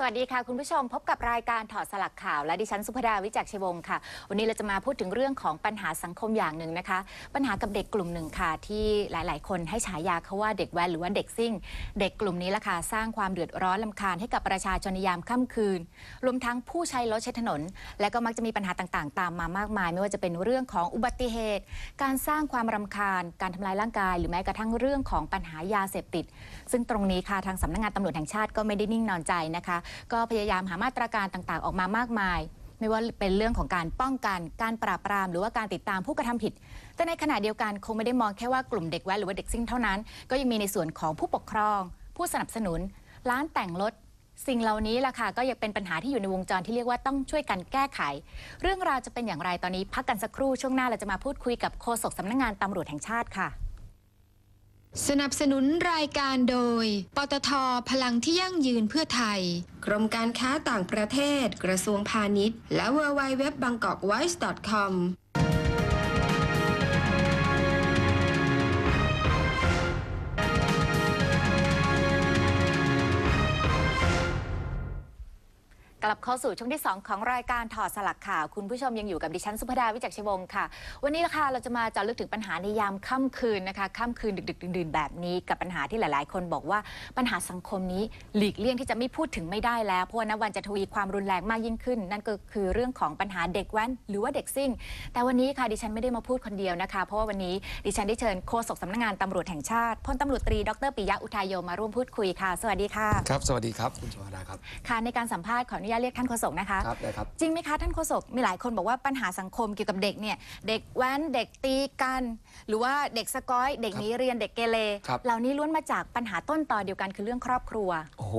สวัสดีค่ะ คุณผู้ชมพบกับรายการถอดสลักข่าว และดิฉันสุภดาวิจักชัยวงศ์ค่ะ วันนี้เราจะมาพูดถึงเรื่องของปัญหาสังคมอย่างหนึ่งนะคะ ปัญหากับเด็กกลุ่มหนึ่งค่ะ ที่หลาย ๆ คนให้ฉายาเขาว่าเด็กแว้นหรือว่าเด็กซิ่ง เด็กกลุ่มนี้ละค่ะสร้างความเดือดร้อนลำคาญให้กับประชาชนในยามค่ำคืน รวมทั้งผู้ใช้รถใช้ถนน และก็มักจะมีปัญหาต่าง ๆ ตามมามากมาย ไม่ว่าจะเป็นเรื่องของอุบัติเหตุ การสร้างความรำคาญ การทำลายร่างกาย หรือแม้กระทั่งเรื่องของปัญหายาเสพติด ซึ่งตรงนี้ค่ะทางสำนักงานตำรวจแห่งชาติก็ไม่ได้นิ่งนอนใจนะคะก็พยายามหามาตรการต่างๆ ออกมามากมาย ไม่ว่าเป็นเรื่องของการป้องกันการปราบปราม หรือว่าการติดตามผู้กระทำผิด แต่ในขณะเดียวกันคงไม่ได้มองแค่ว่ากลุ่มเด็กแว้นหรือว่าเด็กซิ่งเท่านั้น ก็ยังมีในส่วนของผู้ปกครอง ผู้สนับสนุน ร้านแต่งรถสิ่งเหล่านี้ล่ะค่ะก็ยังเป็นปัญหาที่อยู่ในวงจรที่เรียกว่าต้องช่วยกันแก้ไข เรื่องราวจะเป็นอย่างไรตอนนี้ พักกันสักครู่ช่วงหน้าเราจะมาพูดคุยกับโฆษกสำนักงานตำรวจแห่งชาติค่ะ สนับสนุนรายการโดย ปตทพลังที่ยั่งยืนเพื่อไทย กรมการค้าต่างประเทศ กระทรวงพาณิชย์ และ w w w b a n g k o k w i s e c o m กลับเข้าสู่ช่วงที่ 2 ของรายการถอดสลักข่าว คุณผู้ชมยังอยู่กับดิฉันสุภดาวิจักรชยวงศ์ค่ะ วันนี้นะคะเราจะมาเจาะลึกถึงปัญหาในยามค่ำคืนนะคะค่ำคืนดึกๆดื่นๆแบบนี้ กับปัญหาที่หลาย ๆ คนบอกว่าปัญหาสังคมนี้หลีกเลี่ยงที่จะไม่พูดถึงไม่ได้แล้ว เพราะว่านับวันจะทวีความรุนแรงมากยิ่งขึ้น นั่นก็คือเรื่องของปัญหาเด็กแว้นหรือว่าเด็กซิ่ง แต่วันนี้ค่ะดิฉันไม่ได้มาพูดคนเดียวนะคะ เพราะว่าวันนี้ดิฉันได้เชิญโฆษกสำนักงานตำรวจแห่งชาติพลตำรวจตรีดรปิยะอุทัยโยมาร่วมพูดคุยค่ะ สวัสดีค่ะ ครับ สวัสดีครับ คุณชวดาครับ ค่ะในการสัมภาษณ์ขออนุญาตเรียกท่านโฆษกนะคะ ครับได้ครับ จริงไหมคะท่านโฆษกมีหลายคนบอกว่าปัญหาสังคมเกี่ยวกับเด็กเนี่ยเด็กแว้นเด็กตีกัน หรือว่าเด็กสกอย เด็กหนีเรียนเด็กเกเรครับ เหล่านี้ล้วนมาจากปัญหาต้นต่อเดียวกันคือเรื่องครอบครัว โอ้โห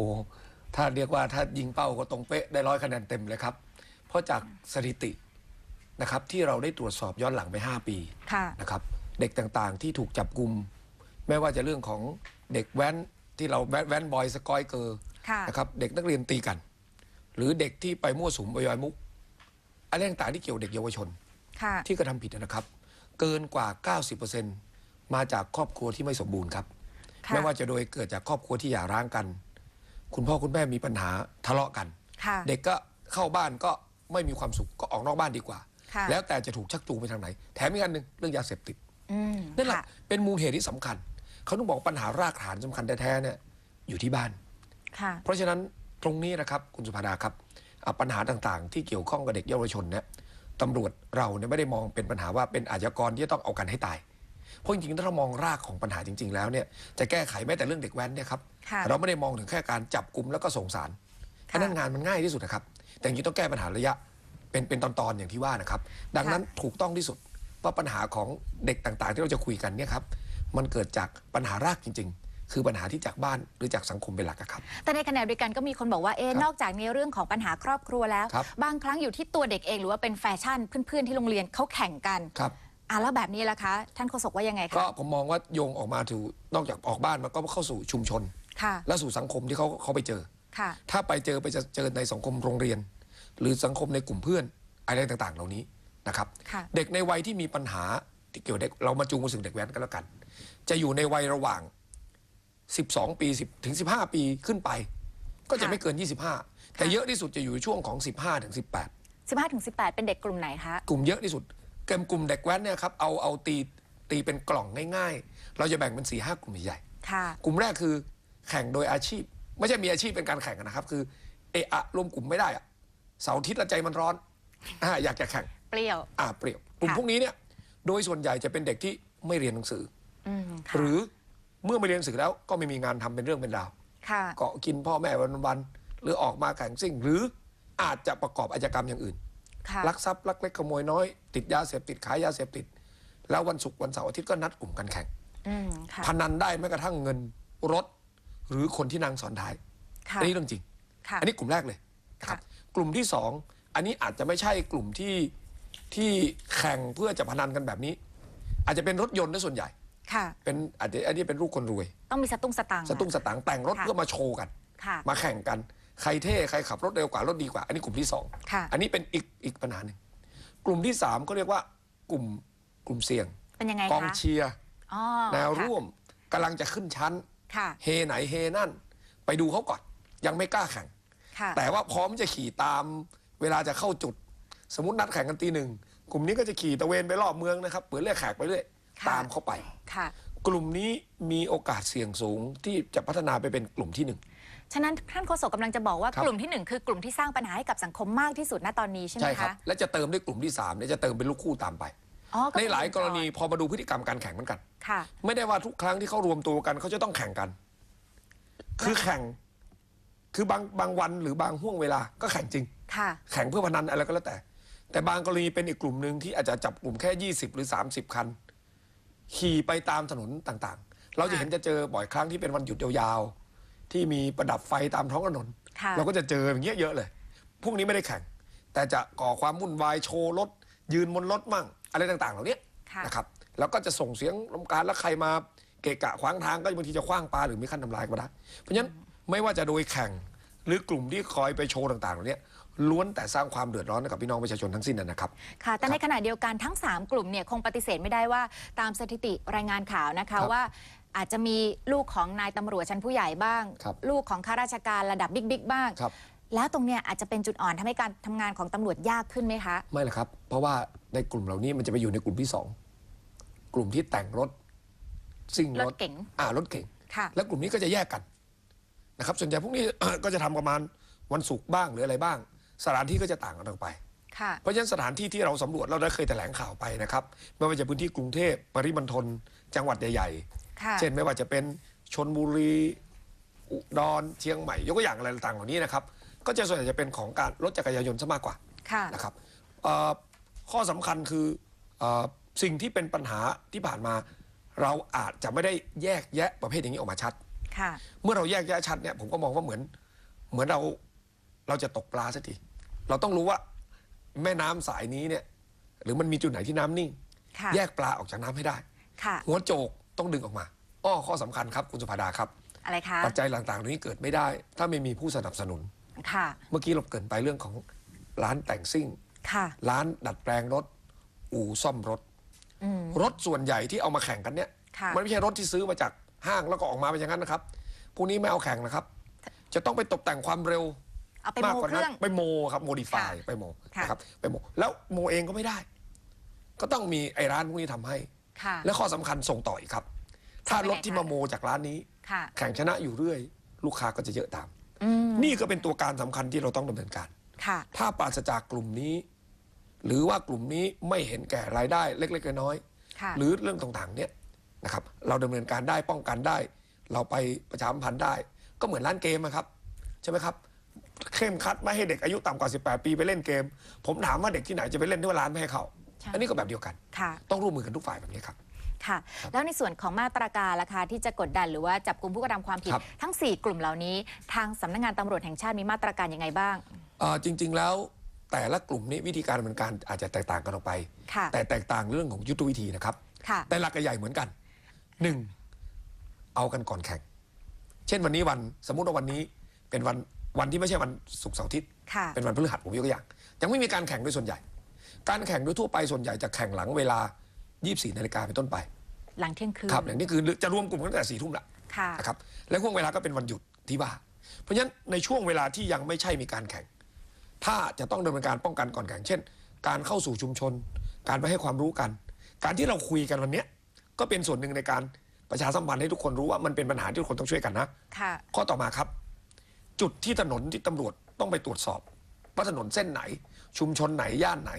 ถ้าเรียกว่าถ้ายิงเป้าก็ตรงเป๊ะได้ร้อยคะแนนเต็มเลยครับ เพราะจากสถิตินะครับที่เราได้ตรวจสอบย้อนหลังไป 5 ปีค่ะ นะครับเด็กต่างๆที่ถูกจับกลุ่มไม่ว่าจะเรื่องของเด็กแว้นที่เราแว้นแว้นบอยสกอยเกอร์ค่ะ นะครับเด็กนักเรียนตีกัน หรือเด็กที่ไปมั่วสุมไปยอยมุกอะไรต่างๆที่เกี่ยวเด็กเยาวชน ค่ะ ที่กระทำผิดนะครับ เกินกว่า 90%มาจากครอบครัวที่ไม่สมบูรณ์ครับ ค่ะ ไม่ว่าจะโดยเกิดจากครอบครัวที่หย่าร้างกัน คุณพ่อคุณแม่มีปัญหาทะเลาะกัน ค่ะ เด็กก็เข้าบ้านก็ไม่มีความสุขก็ออกนอกบ้านดีกว่า ค่ะ แล้วแต่จะถูกชักจูงไปทางไหน แถมอีกอันหนึ่งเรื่องยาเสพติด อืมนั่นแหละค่ะ เป็นมูลเหตุที่สำคัญ เขาต้องบอกปัญหารากฐานสำคัญแท้ๆเนี่ยอยู่ที่บ้าน ค่ะ เพราะฉะนั้น ตรงนี้นะครับคุณสุภาดาครับอะปัญหาต่างๆ ที่เกี่ยวข้องกับเด็กเยาวชนเนี่ยตำรวจเราเนี่ยไม่ได้มองเป็นปัญหาว่าเป็นอาชญากรที่จะต้องเอากันให้ตาย เพราะจริงๆถ้าเรามองรากของปัญหาจริง ๆ แล้วเนี่ยจะแก้ไขแม้แต่เรื่องเด็กแว้นเนี่ยครับค่ะเราไม่ได้มองถึงแค่การจับกลุ่มแล้วก็ส่งสารค่ะอันนั้นงานมันง่ายที่สุดนะครับ แต่จริงๆต้องแก้ปัญหาระยะเป็นเป็นตอนๆอย่างที่ว่านะครับ ดังนั้นถูกต้องที่สุดว่าปัญหาของเด็กต่างๆ ที่เราจะคุยกันเนี่ยครับมันเกิดจากปัญหารากจริง ๆ คือปัญหาที่จากบ้านหรือจากสังคมเป็นหลักอะครับ แต่ในขณะเดียวกันก็มีคนบอกว่าเอ๊ะครับนอกจากในเรื่องของปัญหาครอบครัวแล้วครับบางครั้งอยู่ที่ตัวเด็กเองหรือว่าเป็นแฟชั่นเพื่อนๆที่โรงเรียนเขาแข่งกันครับอะแล้วแบบนี้ล่ะคะ ท่านโฆษกว่ายังไงก็คะผมมองว่าโยงออกมาถือนอกจากออกบ้านมันก็เข้าสู่ชุมชนค่ะและสู่สังคมที่เขาเขาไปเจอค่ะถ้าไปเจอไปจะเจอในสังคมโรงเรียน หรือสังคมในกลุ่มเพื่อนอะไรต่างๆ เหล่านี้นะครับค่ะเด็กในวัยที่มีปัญหาที่เกี่ยวเด็กเรามาจูงมาสึงเด็กแว้นกันแล้วกัน จะอยู่ในวัยระหว่าง 12 ปี10ถึง 15 ปีขึ้นไป ก็จะค่ะไม่เกิน 25 แต่เยอะที่สุดจะอยู่ในช่วงของ 15ถึง18 15ถึง18 เป็นเด็กกลุ่มไหนคะ กลุ่มเยอะที่สุดเกมกลุ่มเด็กแว้นเนี่ยครับเอาเอาตีตีเป็นกล่องง่าย ๆ เราจะแบ่งเป็น4ี่ห้ากลุ่มใหญ่ค่ะๆกลุ่มแรกคือแข่งโดยอาชีพ ไม่ใช่มีอาชีพเป็นการแข่งนะครับ คือเอะอะรวมกลุ่มไม่ได้อะเสาร์อาทิตย์ละใจมันร้อนอ่าอยากจะแข่งเปรี้ยวอ่าเปรียวกลุ่มค่ะพวกนี้เนี่ยโดยส่วนใหญ่จะเป็นเด็กที่ไม่เรียนหนังสืออืมหค่ะรือ เมื่อไม่เรียนหนังสือแล้วก็ไม่มีงานทำเป็นเรื่องเป็นราวค่ะ เกาะกินพ่อแม่วันๆหรือออกมาแข่งซิ่ง หรืออาจจะประกอบอาชญากรรมอย่างอื่นค่ะลักทรัพย์ลักเล็กขโมยน้อย ติดยาเสพติดขายยาเสพติด แล้ววันศุกร์วันเสาร์อาทิตย์ก็นัดกลุ่มกันแข่งอืมค่ะพนันได้แม้กระทั่งเงินรถ หรือคนที่นั่งซ้อนท้ายค่ะอันนี้เรื่องจริงค่ะอันนี้กลุ่มแรกเลยนะครับค่ะกลุ่มที่สองอันนี้อาจจะไม่ใช่กลุ่มที่ที่แข่งเพื่อจะพนันกันแบบนี้ อาจจะเป็นรถยนต์นะส่วนใหญ่ ค่ะ เป็นอาจจะอันนี้เป็นลูกคนรวย ต้องมีสตุ้งสตังค์สตุ้งสตางค์แต่งรถค่ะเพื่อมาโชว์กัน ค่ะ มาแข่งกัน ใครเท่ใครขับรถเร็วกว่ารถดีกว่า อันนี้กลุ่มที่สองค่ะ อันนี้เป็นอีกอีกปัญหาหนึ่งกลุ่มที่สามก็เรียกว่ากลุ่มกลุ่มเสี่ยง เป็นยังไงกองคะเชียร์อ๋อแนวค่ะร่วมกำลังจะขึ้นชั้น ค่ะ เฮไหนเฮนั่น ไปดูเขาก่อนยังไม่กล้าแข่ง ค่ะ แต่ว่าพร้อมจะขี่ตามเวลาจะเข้าจุด สมมตินัดแข่งกันตีหนึ่ง กลุ่มนี้ก็จะขี่ตะเวนไปรอบเมืองนะครับเปิดเรียกแขกไปเรื่อยค่ะ ตามเข้าไป ค่ะ กลุ่มนี้มีโอกาสเสี่ยงสูงที่จะพัฒนาไปเป็นกลุ่มที่หนึ่ง ฉะนั้นท่านโฆษกกำลังจะบอกว่าครับ กลุ่มที่หนึ่งคือกลุ่มที่สร้างปัญหาให้กับสังคมมากที่สุดณตอนนี้ใช่ไหมใช่ครับคะและจะเติมด้วยกลุ่มที่3เนี่ยจะเติมเป็นลูกคู่ตามไป อ๋อในหลายกรณีพอมาดูพฤติกรรมการแข่งเหมือนกัน ค่ะ ไม่ได้ว่าทุกครั้งที่เขารวมตัวกันเขาจะต้องแข่งกัน คือแข่ง คือบางบางวันหรือบางห่วงเวลาก็แข่งจริง ค่ะ แข่งเพื่อพนันอะไรก็แล้วแต่ แต่บางกรณีเป็นอีกกลุ่มหนึ่งที่อาจจะจับกลุ่มแค่ 20 หรือ 30 คัน ขี่ไปตามถนนต่างๆ เราจะเห็นจะเจอบ่อยครั้งที่เป็นวันหยุดยาวๆ ที่มีประดับไฟตามท้องถนน ค่ะเราก็จะเจออย่างเงี้ยเยอะเลย พวกนี้ไม่ได้แข่ง แต่จะก่อความวุ่นวายโชว์รถ ยืนบนรถมั่ง อะไรต่างๆ เหล่านี้ค่ะ นะครับ แล้วก็จะส่งเสียงรำการแล้วใครมาเกะกะขวางทางก็บางทีจะคว้างปลาหรือมีขั้นทำลายก็ได้ เพราะฉะนั้นไม่ว่าจะโดยแข่งหรือกลุ่มที่คอยไปโชว์ต่างๆ เหล่านี้ ล้วนแต่สร้างความเดือดร้อนให้กับพี่น้องประชาชนทั้งสิ้นนะครับ ค่ะ แต่ในขณะเดียวกันทั้ง 3 กลุ่มเนี่ยคงปฏิเสธไม่ได้ว่าตามสถิติรายงานข่าวนะครัคะบว่าอาจจะมีลูกของนายตำรวจชั้นผู้ใหญ่บ้างครับลูกของข้าราชการระดับบิ๊กๆบ้างครับแล้วตรงเนี้ยอาจจะเป็นจุดอ่อนทำให้การทำงานของตำรวจยากขึ้นไหมคะ ไม่ละครับ เพราะว่าในกลุ่มเหล่านี้มันจะไปอยู่ในกลุ่มที่สองกลุ่มที่แต่งรถซิ่งรรถถเก๋งอ่ารถเก๋งค่ะแล้วกลุ่มนี้ก็จะแยกกันนะครับส่วนใหญ่พวกนี้ก็จะทำประมาณวันศุกร์บ้างหรืออะไรบ้าง สถานที่ก็จะต่างกันออกไป ค่ะ เพราะฉะนั้นสถานที่ที่เราสำรวจเราได้เคยแถลงข่าวไปนะครับไม่ว่าจะพื้นที่กรุงเทพปริมณฑลจังหวัดใหญ่ค่ะ ๆ เช่นไม่ว่าจะเป็นชนบุรีอุดรเชียงใหม่ ยกตัวอย่างอะไรต่างๆเหล่านี้นะครับ ก็จะส่วนใหญ่จะเป็นของการรถจักรยานยนต์ซะมากกว่า ค่ะ นะครับเอ่อข้อสำคัญคือเออสิ่งที่เป็นปัญหาที่ผ่านมา เราอาจจะไม่ได้แยกแยะประเภทอย่างนี้ออกมาชัด ค่ะ เมื่อเราแยกแยะชัดเนี่ยผมก็มองว่าเหมือน เหมือนเราเราจะตกปลาสักที เราต้องรู้ว่าแม่น้ำสายนี้เนี่ย หรือมันมีจุดไหนที่น้ำนิ่งค่ะแยกปลาออกจากน้ำให้ได้ค่ะหัวโจกต้องดึงออกมา อ้อข้อสำคัญครับคุณสุภาดาครับ อะไรคะ ปัจจัยต่างๆเหล่านี้เกิดไม่ได้ ถ้าไม่มีผู้สนับสนุน ค่ะ เมื่อกี้เราเกรินไปเรื่องของร้านแต่งซิ่ง ค่ะ ร้านดัดแปลงรถ อู่ซ่อมรถอืมรถส่วนใหญ่ที่เอามาแข่งกันเนี่ยค่ะมันไม่ใช่รถที่ซื้อมาจากห้างแล้วก็ออกมาเป็นอย่างนั้นนะครับ พวกนี้ไม่เอาแข่งนะครับ จะต้องไปตกแต่งความเร็ว เอาไปมากโมกว่าเคนั้รื่องนไปโมครับโมดิฟายค่ะไปโมค่ะ นะครับไปโมแล้วโมเองก็ไม่ได้ ก็ต้องมีไอ้ร้านพวกนี้ทำให้ ค่ะ และข้อสำคัญส่งต่ออีกครับ ถ้ารถที่มาโมจากร้านนี้ ค่ะแข่งชนะอยู่เรื่อย ลูกค้าก็จะเยอะตาม อืมนี่ก็เป็นตัวการสำคัญที่เราต้องดำเนินการ ค่ะ ถ้าปราศจากกลุ่มนี้ หรือว่ากลุ่มนี้ไม่เห็นแก่รายได้เล็กๆน้อยๆค่ะหรือเรื่องต่างๆเนี่ยนะครับ เราดำเนินการได้ป้องกันได้ เราไปประชาสัมพันธ์ได้ ก็เหมือนร้านเกมอะครับ ใช่ไหมครับ เข้มคัดไม่ให้เด็กอายุต่ำกว่า 18 ปีไปเล่นเกม ผมถามว่าเด็กที่ไหนจะไปเล่นที่ว่าร้านไม่ให้เข้าใช่ อันนี้ก็แบบเดียวกัน ค่ะ ต้องร่วมมือกันทุกฝ่ายแบบนี้ครับ ค่ะ แล้วในส่วนของมาตรการล่ะคะที่จะกดดันหรือว่าจับกลุ่มผู้กระทำความผิด ครับ ทั้ง 4 กลุ่มเหล่านี้ ทางสำนักงานตำรวจแห่งชาติมีมาตรการยังไงบ้าง เอ่อจริง ๆ แล้วแต่ละกลุ่มนี้วิธีการดำเนินการอาจจะแตกต่างกันออกไป ค่ะ แต่แตกต่างเรื่องของยุทธวิธีนะครับ ค่ะ แต่หลักใหญ่เหมือนกันหนึ่งเอากันก่อนแข่ง เช่นวันนี้วันสมมุติว่าวันนี้เป็นวัน วันที่ไม่ใช่วันศุกร์เสาร์อาทิตย์ค่ะ เป็นวันพฤหัสผมยกตัวอย่าง ยังไม่มีการแข่งโดยส่วนใหญ่ การแข่งโดยทั่วไปส่วนใหญ่จะแข่งหลังเวลา 24นาฬิกาเป็นต้นไปหลังเที่ยงคืนครับอย่างนี้คือจะรวมกลุ่มกันตั้งแต่สี่ทุ่มละค่ะ นะครับและห่วงเวลาก็เป็นวันหยุดที่ว่า เพราะฉะนั้นในช่วงเวลาที่ยังไม่ใช่มีการแข่ง ถ้าจะต้องดำเนินการป้องกันก่อนแข่ง เช่น การเข้าสู่ชุมชน การไปให้ความรู้กัน การที่เราคุยกันวันเนี้ยก็เป็นส่วนหนึ่งในการประชาสัมพันธ์ให้ทุกคนรู้ว่ามันเป็นปัญหาที่ทุกคนต้องช่วยกันนะ ค่ะ ข้อต่อมาครับ จุดที่ถนนที่ตำรวจต้องไปตรวจสอบว่าถนนเส้นไหน ชุมชนไหนย่านไหน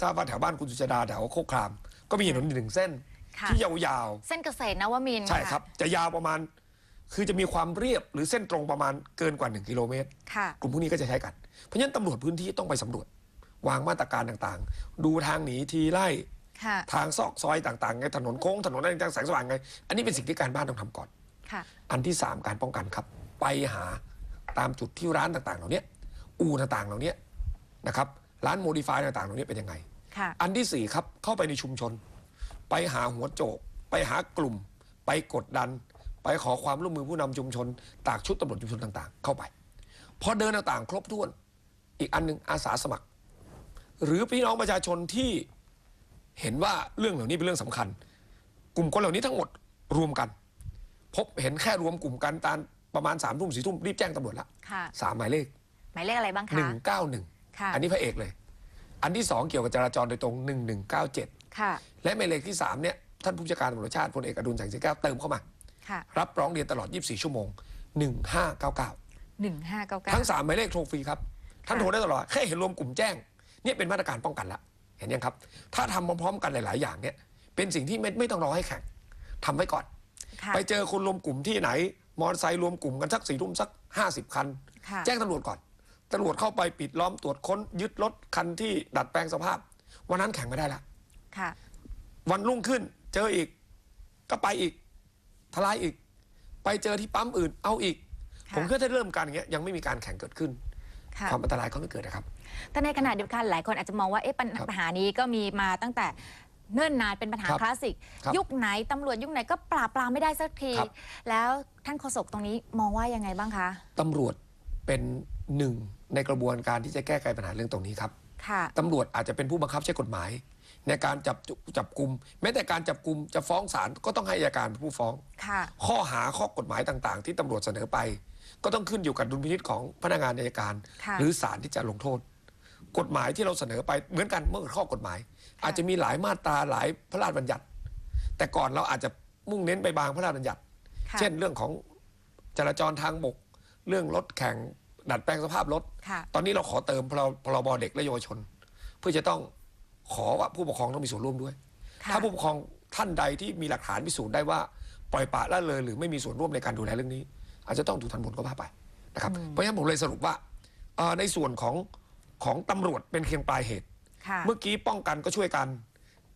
ทราบว่าแถวบ้านคุณสุชาดาแถวโคกคราม ก็มีถนนอยู่หนึ่งเส้น ค่ะที่ยาวเส้นเกษตรนวมินทๆใช่ครับ จะยาวประมาณ คือจะมีความเรียบหรือเส้นตรงประมาณเกินกว่า 1 กิโลเมตร ค่ะ กลุ่มพวกนี้ก็จะใช้กัน เพราะฉะนั้นตำรวจพื้นที่ต้องไปสำรวจ วางมาตรการต่างๆ ดูทางหนีทีไล่ ค่ะ ทางซอกซอยต่างๆไงถนนโค้งถนนอะไรต่างๆแสงสว่างไง อันนี้เป็นสิ่งที่การบ้านต้องทำก่อน ค่ะ อันที่ 3 การป้องกันครับ ไปหา ตามจุดที่ร้านต่างๆ เหล่านี้อู่ต่างๆ เหล่านี้นะครับร้านโมดิฟายต่างๆ เหล่านี้เป็นยังไงค่ะอันที่ 4 ครับ เข้าไปในชุมชน ไปหาหัวโจก ไปหากลุ่ม ไปกดดัน ไปขอความร่วมมือผู้นำชุมชน ตากชุดตำรวจชุมชนต่างๆ เข้าไป พอเดินต่างๆ ครบถ้วน อีกอันหนึ่งอาสาสมัคร หรือพี่น้องประชาชนที่เห็นว่าเรื่องเหล่านี้เป็นเรื่องสำคัญ กลุ่มคนเหล่านี้ทั้งหมดรวมกัน พบเห็นแค่รวมกลุ่มกันตาม ประมาณสามทุ่มสี่ทุ่มรีบแจ้งตำรวจละค่ะ สามหมายเลขมายเลขอะไรบ้างคะ191 ค่ะอันนี้พระเอกเลย อันที่ 2 เกี่ยวกับจราจรโดยตรง 1197 ค่ะ และหมายเลขที่3เนี่ยท่านผู้จัดการตำรวจแห่งชาติพลเอกอดุลแสงสิงแก้วเติมเข้ามา ค่ะรับร้องเรียนตลอด 24 ชั่วโมง 1599 หนึ่งห้าเก้าเก้า ทั้ง 3 หมายเลขโทรฟรีครับ ท่านค่ะโทรได้ตลอดแค่เห็นรวมกลุ่มแจ้งเนี่ยเป็นมาตรการป้องกันละเห็นยังครับ ถ้าทำพร้อมๆกันหลาย ๆ อย่างเนี่ยเป็นสิ่งที่ไม่ไม่ต้องรอให้แข่งทำไว้ก่อน ค่ะ ไปเจอคนรวมกลุ่มที่ไหน มอเตอร์ไซค์รวมกลุ่มกันสักสี่ทุ่มสักห้าสิบคัน ค่ะ แจ้งตำรวจก่อนตำรวจเข้าไปปิดล้อมตรวจค้นยึดรถคันที่ดัดแปลงสภาพ วันนั้นแข่งไม่ได้ละ ค่ะ วันรุ่งขึ้นเจออีก ก็ไปอีก ทลายอีก ไปเจอที่ปั๊มอื่นเอาอีก ค่ะ ผมคิดว่าถ้าเริ่มการอย่างเงี้ยยังไม่มีการแข่งเกิดขึ้น ค่ะ ความอันตรายก็ไม่เกิดนะครับ แต่ในขณะเดียวกันหลายคนอาจจะมองว่าเอ๊ะปัญครับปัญหานี้ก็มีมาตั้งแต่ เนิ่นนานเป็นปัญหาครับคลาสสิก ครับยุคไหนตำรวจยุคไหนก็ปราบปรามไม่ได้สักที ครับ แล้วท่านโฆษกตรงนี้มองว่ายังไงบ้างคะ ตำรวจเป็นหนึ่งในกระบวนการที่จะแก้ไขปัญหาเรื่องตรงนี้ครับ ค่ะ ตำรวจอาจจะเป็นผู้บังคับใช้กฎหมาย ในการจับจุจับกลุ่มแม้แต่การจับกลุ่มจะฟ้องศาลก็ต้องให้อัยการเป็นผู้ฟ้อง ค่ะ ข้อหาข้อกฎหมายต่างๆ ที่ตำรวจเสนอไป ก็ต้องขึ้นอยู่กับดุลพินิจของพนักงานอัยการ ค่ะ หรือศาลที่จะลงโทษ กฎหมายที่เราเสนอไปเหมือนกันเมื่อข้อกฎหมาย อาจจะมีหลายมาตราหลายพระราชบัญญัติ แต่ก่อนเราอาจจะมุ่งเน้นไปบางพระราชบัญญัติค่ะเช่นเรื่องของจราจรทางบก เรื่องรถแข่งดัดแปลงสภาพรถค่ะตอนนี้เราขอเติมพรพรบเด็กและเยาวชน เพื่อจะต้องขอว่าผู้ปกครองต้องมีส่วนร่วมด้วยค่ะถ้าผู้ปกครองท่านใดที่มีหลักฐานพิสูจน์ได้ว่าปล่อยปละละเลย หรือไม่มีส่วนร่วมในการดูแลเรื่องนี้ อาจจะต้องถูกทันบนก็ว่าไปนะครับเพราะฉะนั้นผมเลยสรุปว่าเอ่อในส่วนของ ของตำรวจเป็นเพียงปลายเหตุ ค่ะเมื่อกี้ป้องกันก็ช่วยกัน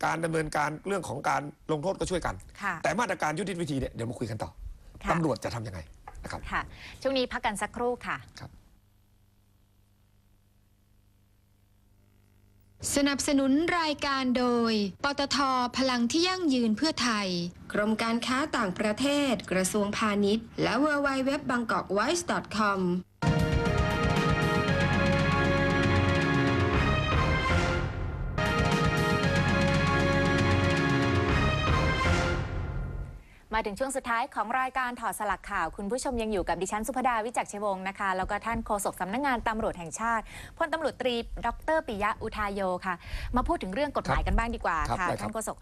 การดำเนินการเรื่องของการลงโทษก็ช่วยกัน ค่ะ แต่มาตรการยุติวิธีเนี่ยเดี๋ยวมาคุยกันต่อค่ะ ตำรวจจะทำยังไงนะครับค่ะ ช่วงนี้พักกันสักครู่ค่ะสนับสนุนรายการโดย ปตทพลังที่ยั่งยืนเพื่อไทย กรมการค้าต่างประเทศ กระทรวงพาณิชย์ และ w w w b a n g k o k w i s e c o m ถึงช่วงสุดท้ายของรายการถอดสลักข่าว คุณผู้ชมยังอยู่กับดิฉันสุภดาวิจักรชัยวงศ์นะคะ แล้วก็ท่านโฆษกสำนักงานตำรวจแห่งชาติพลตำรวจตรี ดรปิยะอุทายโยค่ะ มาพูดถึงเรื่องกฎหมายกันบ้างดีกว่าครับค่ะ ได้ครับ ท่านโฆษก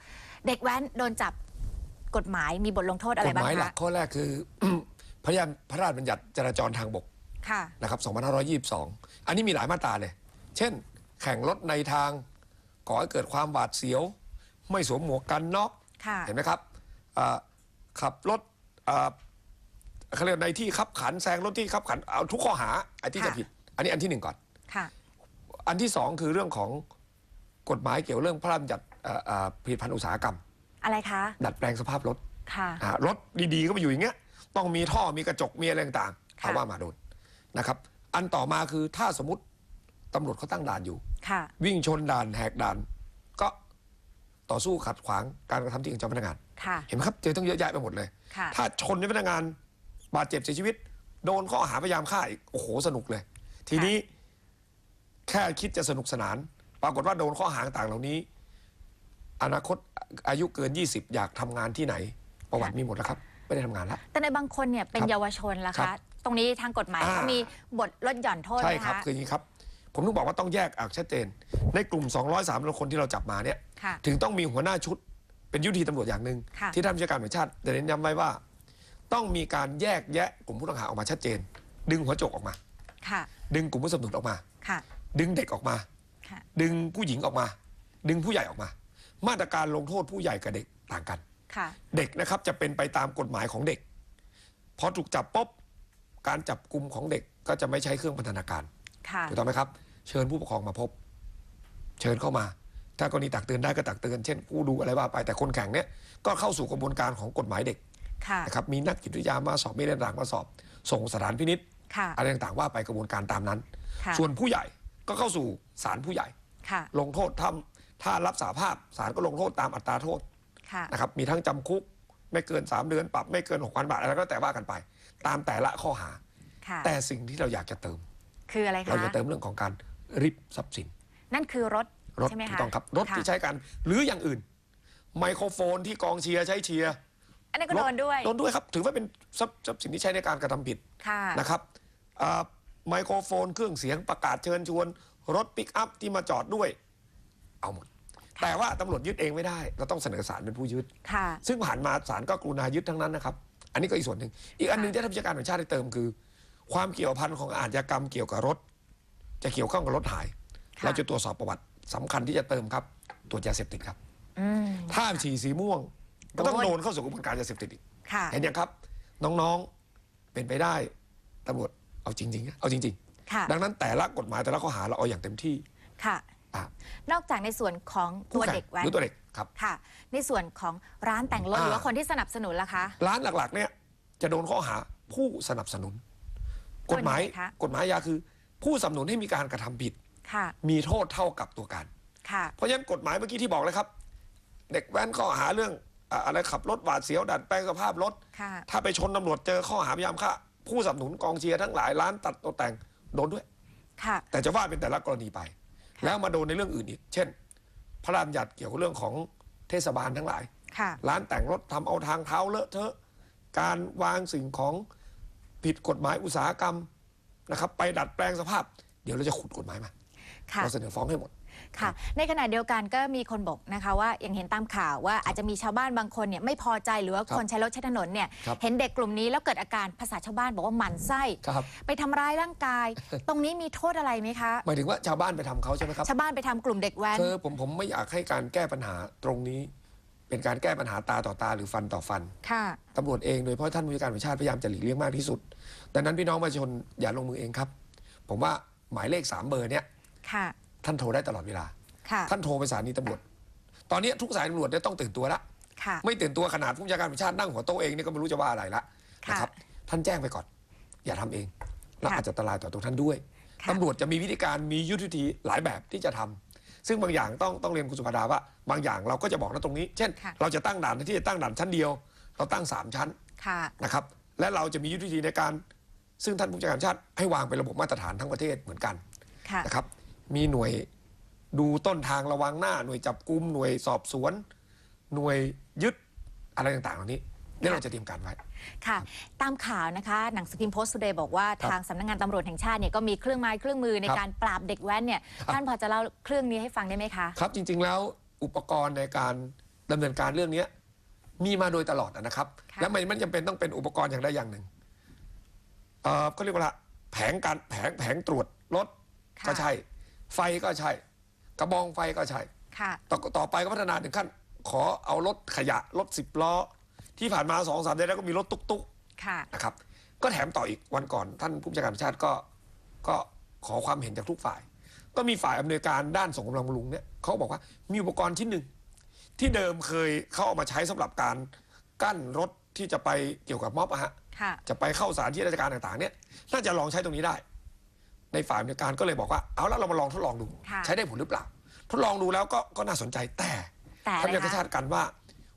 เด็กแว้นโดนจับกฎหมายมีบทลงโทษอะไรกฎบ้าหงมายหลัคะกข้อแรกคือ พระยานพระราชบัญญัติจราจรทางบกค่ะนะครับ2522 อันนี้มีหลายมาตราเลย เช่น แข่งรถในทาง ก่อให้เกิดความหวาดเสียว ไม่สวมหมวกกันน็อกค่ะ เห็นไหมครับอ่า ขับรถอ่าเขาเรียกในที่ขับขันแซงรถที่ขับขันเอาทุกข้อหาไอ้ที่จะค่ะ ผิด อันนี้อันที่หนึ่งก่อน ค่ะ อันที่สองคือเรื่องของกฎหมายเกี่ยวเรื่องพระราชบัญญัติอ่าอ่าผลิตภัณฑ์อุตสาหกรรม อะไรคะ ดัดแปลงสภาพรถค่ะ อ่ารถดีๆ ก็มาอยู่อย่างเงี้ยต้องมีท่อมีกระจกมีอะไรต่างๆค่ะ เอาว่ามาโดนนะครับ อันต่อมาคือถ้าสมมติตำรวจเขาตั้งด่านอยู่ ค่ะ วิ่งชนด่านแหกด่านก็ ต่อสู้ขัดขวางการกระทำที่ของเจ้าพนักงาน ค่ะ เห็นไหมครับเจอต้องเยอะแยะไปหมดเลย ค่ะ ถ้าชนเจ้าพนักงานบาดเจ็บเสียชีวิต โดนข้อหาพยายามฆ่าอีกโอ้โหสนุกเลย ทีนี้แค่คิดจะสนุกสนาน ปรากฏว่าโดนข้อหาต่างๆเหล่านี้ อนาคตอายุเกิน 20 อยากทำงานที่ไหน ประวัติมีหมดแล้วครับ ไม่ได้ทำงานแล้ว แต่ในบางคนเนี่ยเป็นครับเยาวชนล่ะครัคะ บตรงนี้ทางกฎหมายอ่า เขามีบทลดหย่อนโทษใช่ไหมครับ คะ คืออย่างนี้ครับ ผมต้องบอกว่าต้องแยกอักชัดเจน ในกลุ่ม 203คนที่เราจับมาเนี่ย ค่ะ ถึงต้องมีหัวหน้าชุด เป็นยุทธีตำรวจอย่างหนึ่งค่ะ ที่ท่านผู้จัดการแห่งชาติจะเน้นย้ำไว้ว่า ต้องมีการแยกแยะกลุ่มผู้ต้องหาออกมาชัดเจน ดึงหัวโจกออกมา ค่ะดึงกลุ่มผู้สนับสนุนออกมา ค่ะดึงเด็กออกมา ค่ะ ดึงผู้หญิงออกมา ดึงผู้ใหญ่ออกมา มาตรการลงโทษผู้ใหญ่กับเด็กต่างกัน ค่ะ เด็กนะครับจะเป็นไปตามกฎหมายของเด็ก พอถูกจับปุ๊บการจับกลุ่มของเด็กก็จะไม่ใช้เครื่องพันธนาการ ค่ะ ถูกต้องไหมครับ เชิญผู้ปกครองมาพบ เชิญเข้ามา ถ้ากรณีตักเตือนได้ก็ตักเตือน เช่นผู้ดูอะไรว่าไปแต่คนแข่งเนี่ยก็เข้าสู่กระบวนการของกฎหมายเด็กค่ะนะครับมีนักจิตวิทยามาสอบมีอะไรต่างๆมาสอบ ส่งสถานพินิษค่ะ อะไรต่างๆว่าไปกระบวนการตามนั้น ค่ะส่วนผู้ใหญ่ก็เข้าสู่ศาลผู้ใหญ่ ค่ะลงโทษทำถ้ารับสาภาพศาลก็ลงโทษตามอัตราโทษค่ะ นะครับมีทั้งจำคุก ไม่เกิน 3 เดือนปรับไม่เกิน6 0 0 0บาทอะไรก็แต่ว่ากันไป ตามแต่ละข้อหา ค่ะ แต่สิ่งที่เราอยากจะเติม คืออะไรเราคะจะเติมเรื่องของการริบทรัพย์สิน นั่นคือรถรถใช่ไหมถูคะกต้องครับ รถค่ะที่ใช้กัน หรืออย่างอื่น ไมโครโฟนที่กองเชียร์ใช้เชียร์อันนี้ก็โดนด้วยโดนด้วยครับ ถือว่าเป็นทรัพย์ทรัพย์สินที่ใช้ในการกระทำผิดค่ะนะครับอ่าไมโครโฟนเครื่องเสียงประกาศเชิญชวน รถปิกอัพที่มาจอดด้วย เอาหมด แต่ว่าตำรวจยึดเองไม่ได้ เราต้องเสนอศาลเป็นผู้ยึดค่ะซึ่งผ่านมาศาลก็กรุณายึดทั้งนั้นนะครับ อันนี้ก็อีกส่วนหนึ่งอีกอันหนึ่งที่ท่านผู้จัดการแห่งชาติได้เติมคือ ความเกี่ยวพันของอาชญากรรมเกี่ยวกับรถ จะเกี่ยวข้องกับรถหายค่ะเราจะตรวจสอบประวัติสำคัญที่จะเติมครับตรวจยาเสพติดครับอืมถ้าฉี่สีม่วง ก็ต้องโดนโดนเข้าสู่กระบวนการยาเสพติดอีกค่ะเห็นยังครับ น้องๆเป็นไปได้ตำรวจเอาจริงๆนะเอาจริงค่ะๆดังนั้นแต่ละกฎหมายแต่ละข้อหาเราเอาอย่างเต็มที่ค่ะอะนอกจากในส่วนของตัวเด็กแว้หนรือตัวเด็กครับค่ะ ในส่วนของร้านแต่งรถอ่าหรือว่าคนที่สนับสนุนล่ะคะ ร้านหลักๆเนี่ยจะโดนข้อหาผู้สนับสนุน กฎหมายโดนยังไงคะกฎหมายอาญาคือ ผู้สนับสนุนให้มีการกระทำผิดค่ะมีโทษเท่ากับตัวการค่ะเพราะฉะนั้นกฎหมายเมื่อกี้ที่บอกเลยครับ เด็กแว้นข้อหาเรื่องอะอะไรขับรถหวาดเสียวดัดแปลงสภาพรถค่ะถ้าไปชนตำรวจเจอข้อหาพยายามฆ่าผู้สนับสนุนกองเชียร์ทั้งหลายร้านตัดตกแต่งโดนด้วยค่ะแต่จะว่าเป็นแต่ละกรณีไป แล้วมาโดนในเรื่องอื่นอีก เช่น พระราชบัญญัติเกี่ยวกับเรื่องของเทศบาลทั้งหลายค่ะร้านแต่งรถทำเอาทางเท้าเลอะเทอะ การวางสิ่งของ ผิดกฎหมายอุตสาหกรรมนะครับไปดัดแปลงสภาพ เดี๋ยวเราจะขุดกฎหมายมาค่ะ เราเสนอฟ้องให้หมด ค่ะ ในขณะเดียวกันก็มีคนบอกนะคะว่าอย่างเห็นตามข่าวว่าอาจจะมีชาวบ้านบางคนเนี่ยไม่พอใจหรือว่าครับคนใช้รถใช้ถนนเนี่ยครับ เห็นเด็กกลุ่มนี้แล้วเกิดอาการภาษาชาวบ้านบอกว่าหมั่นไส้ครับไปทำร้ายร่างกาย ตรงนี้มีโทษอะไรไหมคะ หมายถึงว่าชาวบ้านไปทำเขาใช่ไหมครับ ชาวบ้านไปทำกลุ่มเด็กแว้น คือผมผมไม่อยากให้การแก้ปัญหาตรงนี้ เป็นการแก้ปัญหาตาต่อตาหรือฟันต่อฟันค่ะตำรวจเองโดยเฉพาะท่านผู้การแห่งชาติพยายามจะหลีกเลี่ยงมากที่สุด ดังนั้นพี่น้องประชาชนอย่าลงมือเองครับ ผมว่าหมายเลขสามเบอร์เนี้ยค่ะ ท่านโทรได้ตลอดเวลา ค่ะ ท่านโทรไปสถานีตำรวจ ตอนนี้ทุกสายตำรวจเนี่ยต้องตื่นตัวละค่ะ ไม่ตื่นตัวขนาดผู้บัญชาการตำรวจชาตินั่งหัวโต๊ะเองเนี่ยก็ไม่รู้จะว่าอะไรละค่ะนะครับ ท่านแจ้งไปก่อน อย่าทำเองและค่ะอาจจะอันตรายต่อตัวท่านด้วยค่ะ ตำรวจจะมีวิธีการมียุทธวิธีหลายแบบที่จะทำ ซึ่งบางอย่างต้องต้องเรียนคุณสุภาดาว่า บางอย่างเราก็จะบอกนะตรงนี้ เช่น ค่ะ เราจะตั้งด่านที่จะตั้งด่านชั้นเดียว เราตั้งสามชั้นค่ะ นะครับ และเราจะมียุทธวิธีในการ ซึ่งท่านผู้จัดการชาติให้วางเป็นระบบมาตรฐานทั้งประเทศเหมือนกัน ค่ะ นะครับมีหน่วยดูต้นทางระวังหน้า หน่วยจับกุมหน่วยสอบสวน หน่วยยึดอะไรต่างๆเหล่านี้นี่เราจะเตรียมการไว้ ค่ะ ตามข่าวนะคะ หนังสือพิมพ์โพสต์ t เดย์บอกว่าครับทางสำนักงานตำรวจแห่งชาติเนี่ยก็มีเครื่องไม้เครื่องมือในครับการปราบเด็กแว้นเนี่ยครับท่านพอจะเล่าเครื่องนี้ให้ฟังได้ไหมคะครับจริง ๆ แล้วอุปกรณ์ในการดำเนินการเรื่องนี้มีมาโดยตลอดนะครับค่ะและมันไม่จำเป็นต้องเป็นอุปกรณ์อย่างใดอย่างหนึ่งเอ่อก็เรียกว่าละแผงการแผงแผงตรวจรถค่ะก็ใช่ ไฟก็ใช่ กระบองไฟก็ใช่ค่ะต่อต่อไปก็พัฒนาถึงขั้น ขอเอารถขยะรถสิบล้อ ที่ผ่านมาสองสามเดือนแล้วก็มีรถตุ๊กค่ะๆนะครับ ก็แถมต่ออีกวันก่อน ท่านผู้บัญชาการตำรวจแห่งชาติก็ก็ขอความเห็นจากทุกฝ่าย ก็มีฝ่ายอำนวยการด้านส่งกำลังบำรุงเนี่ยเขาบอกว่ามีอุปกรณ์ชิ้นหนึ่งที่เดิมเคยเขาเอามาใช้สำหรับการกั้นรถที่จะไปเกี่ยวกับม็อบอะฮะค่ะ จะไปเข้าสถารที่ราชการต่างๆเนี่ยน่าจะลองใช้ตรงนี้ได้ ในฝ่ายอำนวยการก็เลยบอกว่าเอาแล้วเรามาลองทดลองดู ค่ะ ใช้ได้ผลหรือเปล่า ทดลองดูแล้วก็ก็น่าสนใจแต่แต่ท่านอะไรยังกระชาคะติกันว่า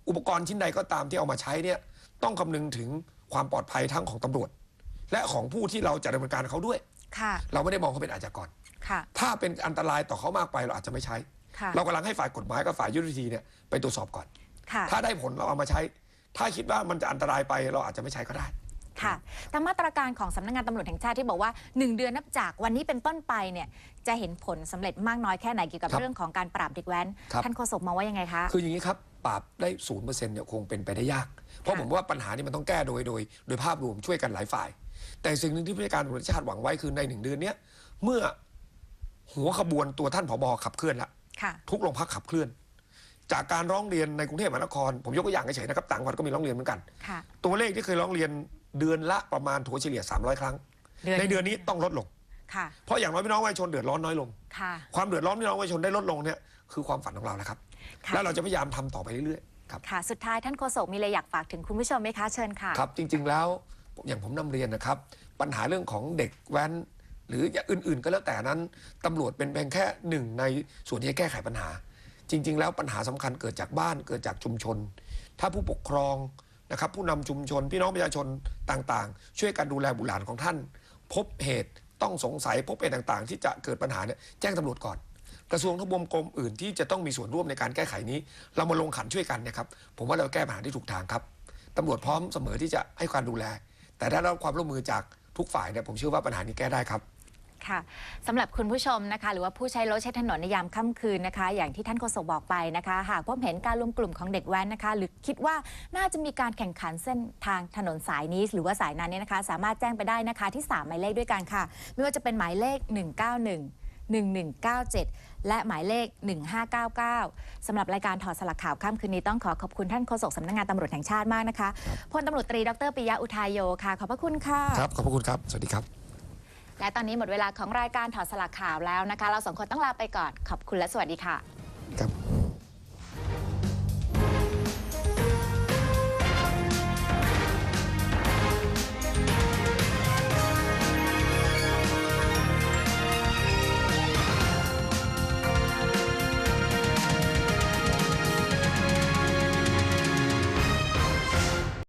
อุปกรณ์ชิ้นใดก็ตามที่เอามาใช้เนี่ยต้องคำนึงถึงความปลอดภัยทั้งของตำรวจ และของผู้ที่เราจะดำเนินการกับเขาด้วย ค่ะ เราไม่ได้มองเขาเป็นอาชญากร ค่ะ ถ้าเป็นอันตรายต่อเขามากไปเราอาจจะไม่ใช้ ค่ะ เรากำลังให้ฝ่ายกฎหมายกับฝ่ายยุทธวิธีเนี่ยไปตรวจสอบก่อน ค่ะ ถ้าได้ผลเราเอามาใช้ ถ้าคิดว่ามันจะอันตรายไปเราอาจจะไม่ใช้ก็ได้ ค่ะตามมาตรการของสำนักงานตำรวจแห่งชาติที่บอกว่า 1 เดือนนับจากวันนี้เป็นต้นไปเนี่ยจะเห็นผลสำเร็จมากน้อยแค่ไหนเกี่ยวกับครับเรื่องของการปราบเด็กแว้น ครับ ท่านโฆษกมองว่ายังไงคะ คืออย่างนี้ครับปราบได้ศูนย์เปอร์เซ็นต์เนี่ยคงเป็นไปได้ยาก เพราะค่ะ ผมว่าปัญหานี้มันต้องแก้โดยโดย โดยภาพรวมช่วยกันหลายฝ่าย แต่สิ่งหนึ่งที่ผู้จัดการตำรวจแห่งชาติหวังไว้คือในหนึ่งเดือนเนี้ยเมื่อหัวขบวนตัวท่านผบขับเคลื่อนละ ค่ะ ทุกโรงพักขับเคลื่อน จากการร้องเรียนในกรุงเทพมหานคร ผมยกตัวอย่างเฉยๆนะครับต่างจังหวัดก็มีร้องเรียนเหมือนกัน ค่ะ ตัวเลขที่เคยร้องเรียน เดือนละประมาณถัวเฉลี่ย 300 ครั้งในเดือนนี้ต้องลดลง ค่ะ เพราะอย่างน้อยพี่น้องประชาชนเดือดร้อนน้อยลง ค่ะ ความเดือดร้อนพี่น้องประชาชนได้ลดลงเนี่ยคือความฝันของเราแล้วครับ ค่ะ แล้วเราจะพยายามทำต่อไปเรื่อยๆครับ ค่ะ สุดท้ายท่านโฆษกมีอะไรอยากฝากถึงคุณผู้ชมไหมคะ เชิญค่ะ ครับจริงๆแล้วอย่างผมนำเรียนนะครับ ปัญหาเรื่องของเด็กแว้น หรืออย่างอื่นๆ ก็แล้วแต่นั้นตำรวจเป็นเพียงแค่หนึ่งในส่วนที่จะแก้ไขปัญหา จริง ๆ แล้วปัญหาสำคัญเกิดจากบ้านเกิดจากชุมชน ถ้าผู้ปกครอง นะครับผู้นำชุมชนพี่น้องประชาชนต่างๆ ช่วยกันดูแลบุตรหลานของท่าน พบเหตุต้องสงสัยพบเหตุต่างๆ ที่จะเกิดปัญหาเนี่ยแจ้งตำรวจก่อน กระทรวงทบวงกรมอื่นที่จะต้องมีส่วนร่วมในการแก้ไขนี้ เรามาลงขันช่วยกันเนะครับผมว่าเราแก้ปัญหาที่ถูกทางครับตำรวจพร้อมเสมอที่จะให้การดูแล แต่ถ้าได้รับความร่วมมือจากทุกฝ่ายเนี่ยผมเชื่อว่าปัญหานี้แก้ได้ครับ ค่ะสำหรับคุณผู้ชมนะคะ หรือว่าผู้ใช้รถใช้ถนนในยามค่ำคืนนะคะ อย่างที่ท่านโฆษกบอกไปนะคะ หากพบเห็นการรวมกลุ่มของเด็กแว้นนะคะ หรือคิดว่าน่าจะมีการแข่งขันเส้นทางถนนสายนี้ หรือว่าสายนั้นเนี่ยนะคะ สามารถแจ้งไปได้นะคะที่ 3 หมายเลขด้วยกันค่ะ ไม่ว่าจะเป็นหมายเลข 191 1197 และหมายเลข 1599 สำหรับรายการถอดสลักข่าวค่ำคืนนี้ต้องขอขอบคุณท่านโฆษกสำนักงานตำรวจแห่งชาติมากนะคะพลตำรวจตรีดรปิยะอุทายโยค่ะ ขอบพระคุณค่ะ ครับ ขอบพระคุณครับ สวัสดีครับ และตอนนี้หมดเวลาของรายการถอดสลักข่าวแล้วนะคะ เราสองคนต้องลาไปก่อน ขอบคุณและสวัสดีค่ะ ครับ